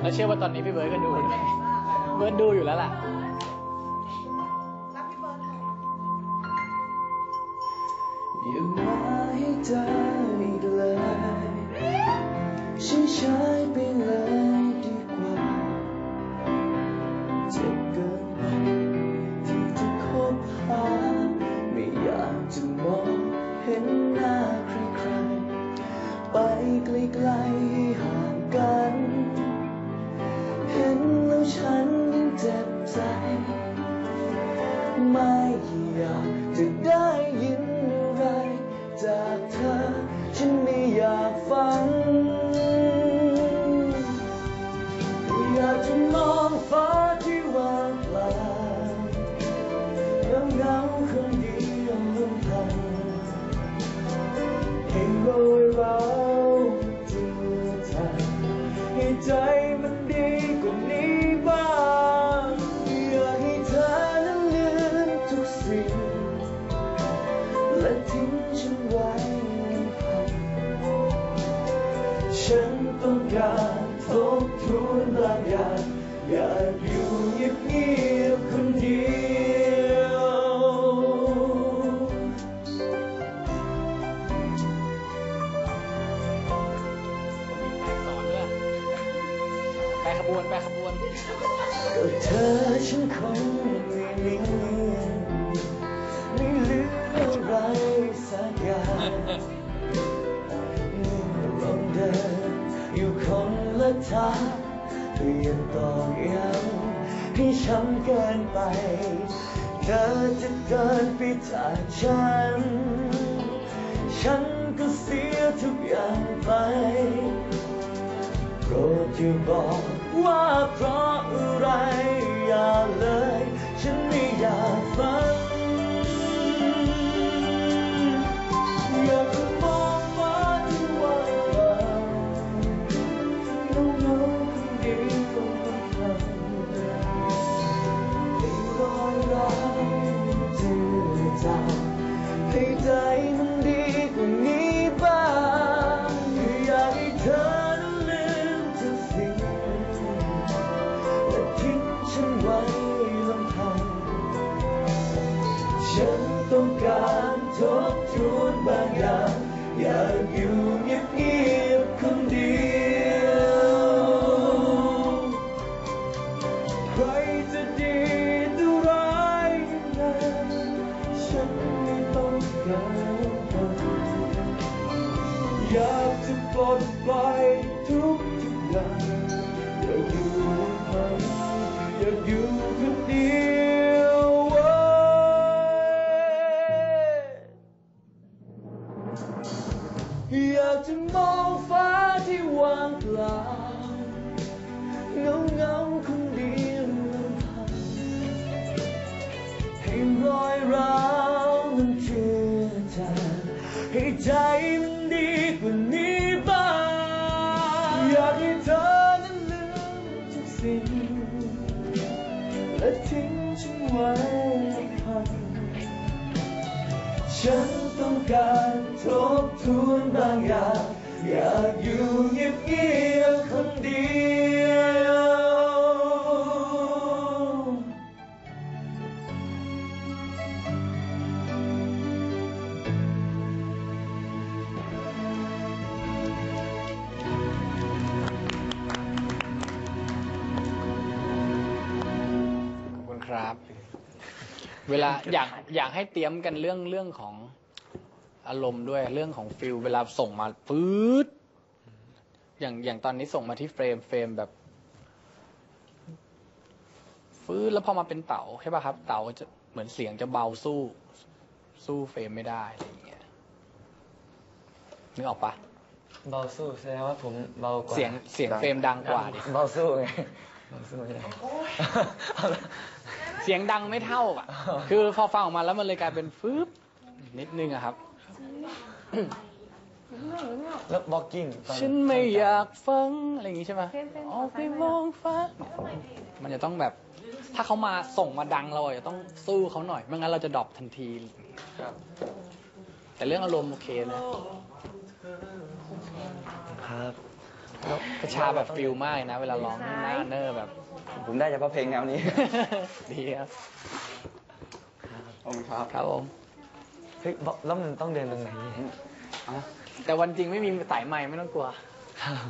แล้วเชื่อว่าตอนนี้พี่เบิร์ดก็ดูด้วยเบิร์ดดูอยู่แล้วล่ะอย่ามาให้เธ เงาคนเดียวลำพังให้โรยเราจูทางให้ใจมันดีกว่านี้บ้างอยากให้เธอนั้นลืมทุกสิ่ง และทิ้งฉันไว้ฉันต้องการทบทวนบางอย่างอยากอยู่เงียบ ไปขบวนไปขบวนก็เธอฉันคงไม่เนียนไม่เหลืออะไรสักอย่างเมื่อเราเดินอยู่คนละทางเปลี่ยนต่อกย้ำให้ช้ำเกินไป เธอจะเดินไปจากฉัน ฉันก็เสียทุกอย่างไปโป รดอย่าบอกว่าเพราะอะไรอย่าเลย ฉันไม่อยากฟังอยากจะมองฟ้าที่ว่างเปล่าน้องๆคนดีคงต้องทำให้รอยร้าวจืดจางให้ใจมันดีกว่านี้บ้างอยากให้เธอ ทบทวนบางอย่างอยากอยู่เงียบๆคนเดียวใครจะดีหรือร้ายยังไงฉันไม่ต้องการฟังอยากจะปลดปล่อยทุกทุกอย่างอยากอยู่ลำพังอยากอยู่ อยากจะมองฟ้าที่ว่างเปล่าเงาเงาคนเดียวลำพังให้รอยร้าวมันเจือจางให้ใจมันดีกว่านี้บ้างอยากให้เธอนั้นลืมทุกสิ่งและทิ้ง ฉันต้องการทบทวนบางอย่างอยากอยู่เงียบๆคนเดียว เวลาอยากอยากให้เตรียมกันเรื่องเรื่องของอารมณ์ด้วยเรื่องของฟิลเวลาส่งมาฟืดอย่างอย่างตอนนี้ส่งมาที่เฟรมเฟรมแบบฟืดแล้วพอมาเป็นเต๋าใช่ป่ะครับ เต๋าจะเหมือนเสียงจะเบาสู้ สู้เฟรมไม่ได้อะไรอย่างเงี้ยนึกออกปะเบาสู้แสดงว่าผมเบากว่าเสียงเสียงเฟรมดังกว่าดิเบาสู้ไงเบาสู้ไม่ได้ เอาละเสียงดังไม่เท่าอะ คือพอฟังออกมาแล้วมันเลยกลายเป็นฟืบนิดนึงอะครับ แล้วบล็อกกิ้งตอนฉันไม่อยากฟังอะไรอย่างงี้ใช่ไหมเป็นเป็นออกไปมองฟ้า มันจะต้องแบบ ถ้าเขามาส่งมาดังเราอะจะต้องสู้เขาหน่อย ไม่งั้นเราจะดรอปทันทีครับแต่เรื่องอารมณ์โอเคนะ ครับ กระชาแบบฟิลมากเลยนะ เวลาร้องหน้าเนอร์แบบ ผมได้เฉพาะเพลงแนวนี้ ดีครับขอบคุณครับครับผมเฮ้ยบอกแล้วมันต้องเดินตรงไหนอะแต่วันจริงไม่มีสายใหม่ไม่ต้องกลัวครับ